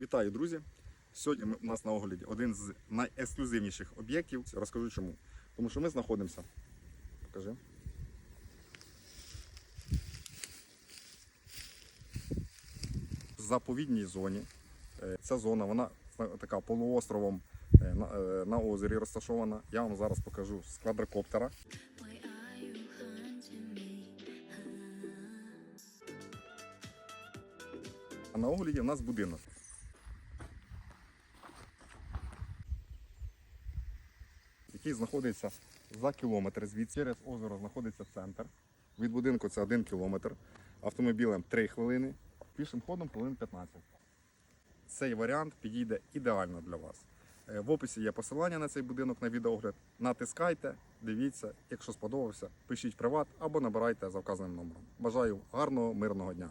Вітаю, друзі! Сьогодні у нас на огляді один з найексклюзивніших об'єктів. Розкажу чому. Тому що ми знаходимося. Покажи. В заповідній зоні. Е, Ця зона, вона така полуостровом е, на, е, на озері розташована. Я вам зараз покажу з квадрокоптера. А на огляді в нас будинок. Який знаходиться за кілометр звідси. Через озеро знаходиться центр. Від будинку це 1 кілометр. Автомобілем 3 хвилини, пішим ходом хвилин 15. Цей варіант підійде ідеально для вас. Е, В описі є посилання на цей будинок на відеогляд. Натискайте, дивіться, якщо сподобався, пишіть приват або набирайте за вказаним номером. Бажаю гарного, мирного дня!